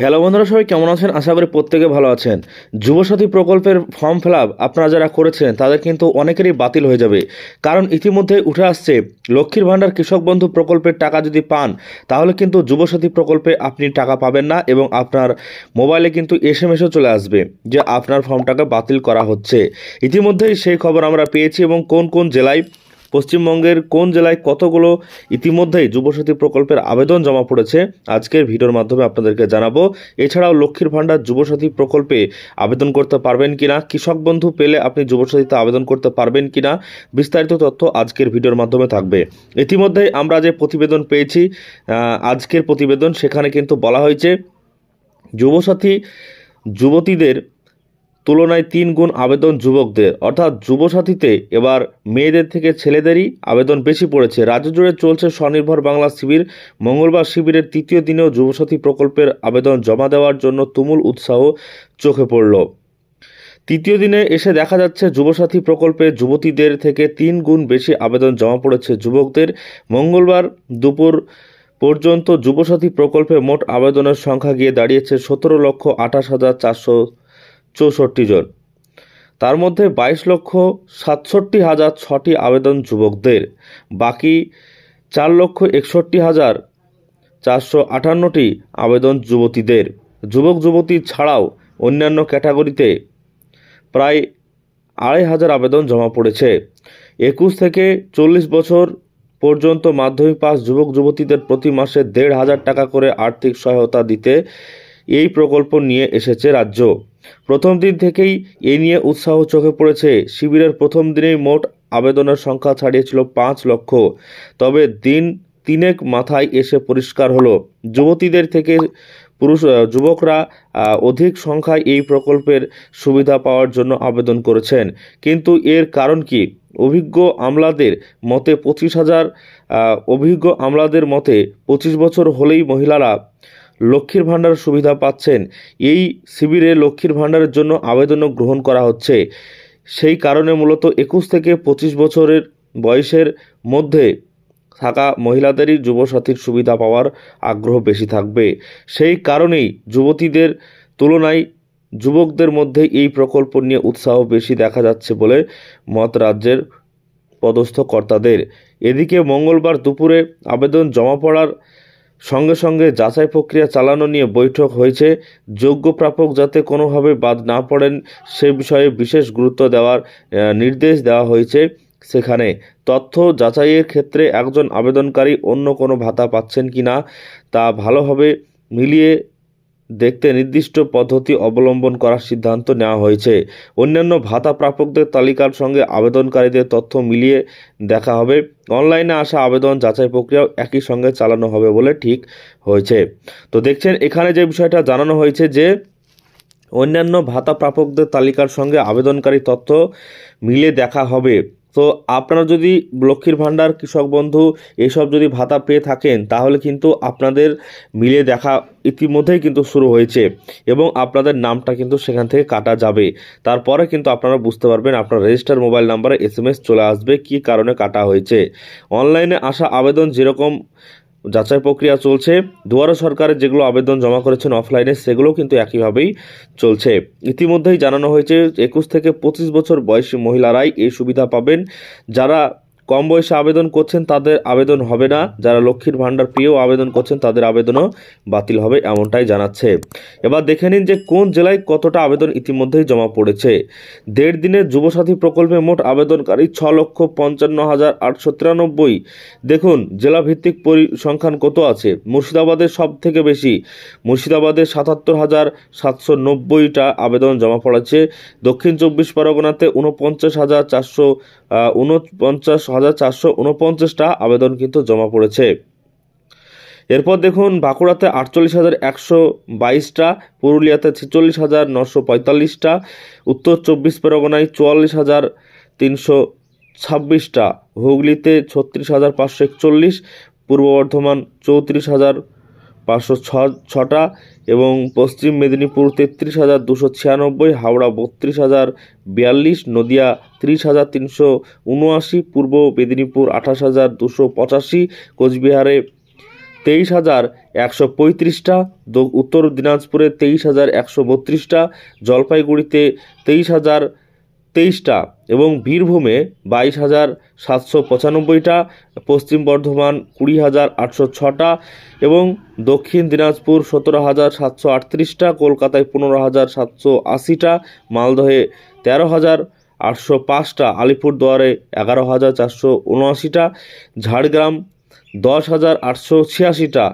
Hello বন্ধুরা, সবাই কেমন আছেন? আশা করি প্রত্যেকে ভালো আছেন। যুবসাথী প্রকল্পের ফর্ম ফিল আপ আপনারা যারা করেছেন, তাদের কিন্তু অনেকেরই বাতিল হয়ে যাবে। কারণ ইতিমধ্যে উঠে আসছে, লক্ষ্মীর ভাণ্ডার কৃষক বন্ধু প্রকল্পের টাকা যদি পান, তাহলে কিন্তু যুবসাথী প্রকল্পে আপনি টাকা পাবেন না এবং আপনার মোবাইলে কিন্তু এস এম এসও চলে আসবে যে আপনার ফর্মটাকে বাতিল করা হচ্ছে। ইতিমধ্যেই সেই খবর আমরা পেয়েছি এবং কোন কোন জেলায় পশ্চিমবঙ্গের কোন জেলায় কতগুলো ইতিমধ্যেই যুবসাথী প্রকল্পের আবেদন জমা পড়েছে, আজকের ভিডিওর মাধ্যমে আপনাদেরকে জানাব, এছাড়াও লক্ষ্মীর ভাণ্ডার যুবসাথী প্রকল্পে আবেদন করতে পারবেন কিনা, কৃষক বন্ধু পেলে আপনি যুবসাথীতে আবেদন করতে পারবেন কিনা, বিস্তারিত তথ্য আজকের ভিডিওর মাধ্যমে থাকবে। ইতিমধ্যেই আমরা যে প্রতিবেদন পেয়েছি আজকের প্রতিবেদন সেখানে কিন্তু বলা হয়েছে, যুবসাথী যুবতীদের তুলনায় তিন গুণ আবেদন যুবকদের। অর্থাৎ যুবসাথীতে এবার মেয়েদের থেকে ছেলেদেরই আবেদন বেশি পড়েছে। রাজ্য জুড়ে চলছে স্বনির্ভর বাংলা শিবির। মঙ্গলবার শিবিরের তৃতীয় দিনেও যুবসাথী প্রকল্পের আবেদন জমা দেওয়ার জন্য তুমুল উৎসাহ চোখে পড়ল। তৃতীয় দিনে এসে দেখা যাচ্ছে, যুবসাথী প্রকল্পে যুবতীদের থেকে তিন গুণ বেশি আবেদন জমা পড়েছে যুবকদের। মঙ্গলবার দুপুর পর্যন্ত যুবসাথী প্রকল্পে মোট আবেদনের সংখ্যা গিয়ে দাঁড়িয়েছে সতেরো লক্ষ আঠাশ হাজার চারশো চৌষট্টি জন। তার মধ্যে বাইশ লক্ষ সাতষট্টি হাজার ছটি আবেদন যুবকদের। বাকি চার লক্ষ একষট্টি হাজার চারশো আটান্নটি আবেদন যুবতীদের। যুবক, যুবতী ছাড়াও অন্যান্য ক্যাটাগরিতে প্রায় আড়াই হাজার আবেদন জমা পড়েছে। একুশ থেকে চল্লিশ বছর পর্যন্ত মাধ্যমিক পাস যুবক, যুবতীদের প্রতি মাসে দেড় হাজার টাকা করে আর্থিক সহায়তা দিতে এই প্রকল্প নিয়ে এসেছে রাজ্য। প্রথম দিন থেকেই এ নিয়ে উৎসাহ চোখে পড়েছে। শিবিরের প্রথম দিনেই মোট আবেদনের সংখ্যা ছাড়িয়েছিল পাঁচ লক্ষ। তবে দিন তিনেক মাথায় এসে পরিষ্কার হলো। যুবতীদের থেকে পুরুষ যুবকরা অধিক সংখ্যায় এই প্রকল্পের সুবিধা পাওয়ার জন্য আবেদন করেছেন। কিন্তু এর কারণ কি? অভিজ্ঞ আমলাদের মতে পঁচিশ হাজার অভিজ্ঞ আমলাদের মতে পঁচিশ বছর হলেই মহিলারা লক্ষ্মীর ভাণ্ডার সুবিধা পাচ্ছেন। এই শিবিরে লক্ষ্মীর ভাণ্ডারের জন্য আবেদনও গ্রহণ করা হচ্ছে। সেই কারণে মূলত একুশ থেকে পঁচিশ বছরের বয়সের মধ্যে থাকা মহিলাদেরই যুবসাথীর সুবিধা পাওয়ার আগ্রহ বেশি থাকবে। সেই কারণেই যুবতীদের তুলনায় যুবকদের মধ্যে এই প্রকল্প নিয়ে উৎসাহ বেশি দেখা যাচ্ছে বলে মত রাজ্যের পদস্থ কর্তাদের। এদিকে মঙ্গলবার দুপুরে আবেদন জমা পড়ার সঙ্গে সঙ্গে যাচাই প্রক্রিয়া চালানো নিয়ে বৈঠক হয়েছে। যোগ্য প্রাপক যাতে কোনোভাবে বাদ না পড়েন, সে বিষয়ে বিশেষ গুরুত্ব দেওয়ার নির্দেশ দেওয়া হয়েছে সেখানে। তথ্য যাচাইয়ের ক্ষেত্রে একজন আবেদনকারী অন্য কোনো ভাতা পাচ্ছেন কি না তা ভালোভাবে মিলিয়ে দেখতে নির্দিষ্ট পদ্ধতি অবলম্বন করার সিদ্ধান্ত নেওয়া হয়েছে। অন্যান্য ভাতা প্রাপকদের তালিকার সঙ্গে আবেদনকারীদের তথ্য মিলিয়ে দেখা হবে। অনলাইনে আসা আবেদন যাচাই প্রক্রিয়াও একই সঙ্গে চালানো হবে বলে ঠিক হয়েছে। তো দেখছেন, এখানে যে বিষয়টা জানানো হয়েছে যে, অন্যান্য ভাতা প্রাপকদের তালিকার সঙ্গে আবেদনকারী তথ্য মিলে দেখা হবে। তো আপনারা যদি লক্ষ্মীর ভাণ্ডার, কৃষক বন্ধু এসব যদি ভাতা পেয়ে থাকেন, তাহলে কিন্তু আপনাদের মিলে দেখা ইতিমধ্যেই কিন্তু শুরু হয়েছে এবং আপনাদের নামটা কিন্তু সেখান থেকে কাটা যাবে। তারপরে কিন্তু আপনারা বুঝতে পারবেন আপনার রেজিস্টার মোবাইল নাম্বারে এস চলে আসবে, কি কারণে কাটা হয়েছে। অনলাইনে আসা আবেদন যেরকম যাচাই প্রক্রিয়া চলছে। দুয়ারো সরকারের যেগুলো আবেদন জমা করেছেন অফলাইনে সেগুলো কিন্তু একইভাবেই চলছে। ইতিমধ্যেই জানানো হয়েছে একুশ থেকে পঁচিশ বছর বয়সী মহিলারাই এই সুবিধা পাবেন। যারা কম বয়সে আবেদন করছেন তাদের আবেদন হবে না। যারা লক্ষ্মীর ভাণ্ডার পেয়েও আবেদন করছেন, তাদের আবেদনও বাতিল হবে এমনটাই জানাচ্ছে। এবার দেখে নিন যে কোন জেলায় কতটা আবেদন ইতিমধ্যেই জমা পড়েছে। দেড় দিনের যুবসাথী প্রকল্পে মোট আবেদনকারী ছ লক্ষ পঞ্চান্ন হাজার আটশো তিরানব্বই। দেখুন, জেলাভিত্তিক পরিসংখ্যান কত আছে? মুর্শিদাবাদের সব থেকে বেশি। মুর্শিদাবাদে সাতাত্তর হাজার সাতশো নব্বইটা আবেদন জমা পড়েছে। দক্ষিণ চব্বিশ পরগনাতে উনপঞ্চাশ হাজার চারশো উনপঞ্চাশ হাজার চারশো উনপঞ্চাশটা আবেদন কিন্তু জমা পড়েছে। এরপর দেখুন, বাঁকুড়াতে আটচল্লিশ হাজার একশো বাইশটা, পুরুলিয়াতে ছেচল্লিশ হাজার নশো পঁয়তাল্লিশটা, উত্তর চব্বিশ পরগনায় চুয়াল্লিশ হাজার তিনশো ছাব্বিশটা, হুগলিতে ছত্রিশ হাজার পাঁচশো একচল্লিশ, পূর্ব বর্ধমান চৌত্রিশ হাজার পাঁচশো ছটা এবং পশ্চিম মেদিনীপুর তেত্রিশ হাজার দুশো ছিয়ানব্বই, হাওড়া বত্রিশ হাজার বিয়াল্লিশ, নদিয়া ত্রিশ হাজার তিনশো উনআশি, পূর্ব মেদিনীপুর আঠাশ হাজার দুশো পঁচাশি, কোচবিহারে তেইশ হাজার একশো পঁয়ত্রিশটা উত্তর দিনাজপুরে তেইশ হাজার একশো বত্রিশটা, জলপাইগুড়িতে তেইশ হাজার তেইশটা এবং বীরভূমে বাইশ হাজার সাতশো পঁচানব্বইটা, পশ্চিম বর্ধমান কুড়ি হাজার আটশো ছটা এবং দক্ষিণ দিনাজপুর সতেরো হাজার সাতশো আটত্রিশটা, কলকাতায় পনেরো হাজার সাতশো আশিটা, মালদহে তেরো হাজার আটশো পাঁচটা, আলিপুরদুয়ারে এগারো হাজার চারশো উনআশিটা, ঝাড়গ্রাম দশ হাজার আটশো ছিয়াশিটা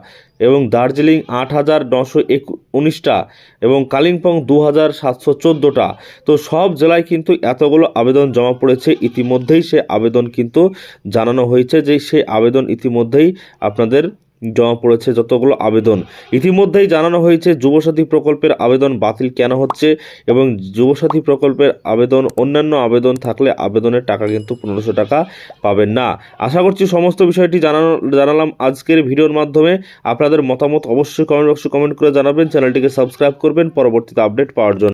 এবং দার্জিলিং আট হাজার নশো এক উনিশটা এবং কালিম্পং দু হাজার সাতশো চোদ্দোটা। তো সব জেলায় কিন্তু এতগুলো আবেদন জমা পড়েছে। ইতিমধ্যেই সে আবেদন কিন্তু জানানো হয়েছে যে সেই আবেদন ইতিমধ্যেই আপনাদের জমা পড়েছে যতগুলো আবেদন। ইতিমধ্যেই জানানো হয়েছে, যুবসাথী প্রকল্পের আবেদন বাতিল কেন হচ্ছে এবং যুবসাথী প্রকল্পের আবেদন, অন্যান্য আবেদন থাকলে আবেদনের টাকা কিন্তু পনেরোশো টাকা পাবেন না। আশা করছি সমস্ত বিষয়টি জানানো, জানালাম আজকের ভিডিওর মাধ্যমে। আপনাদের মতামত অবশ্যই কমেন্ট বক্সে কমেন্ট করে জানাবেন। চ্যানেলটিকে সাবস্ক্রাইব করবেন। পরবর্তীতে আপডেট পাওয়ার জন্য।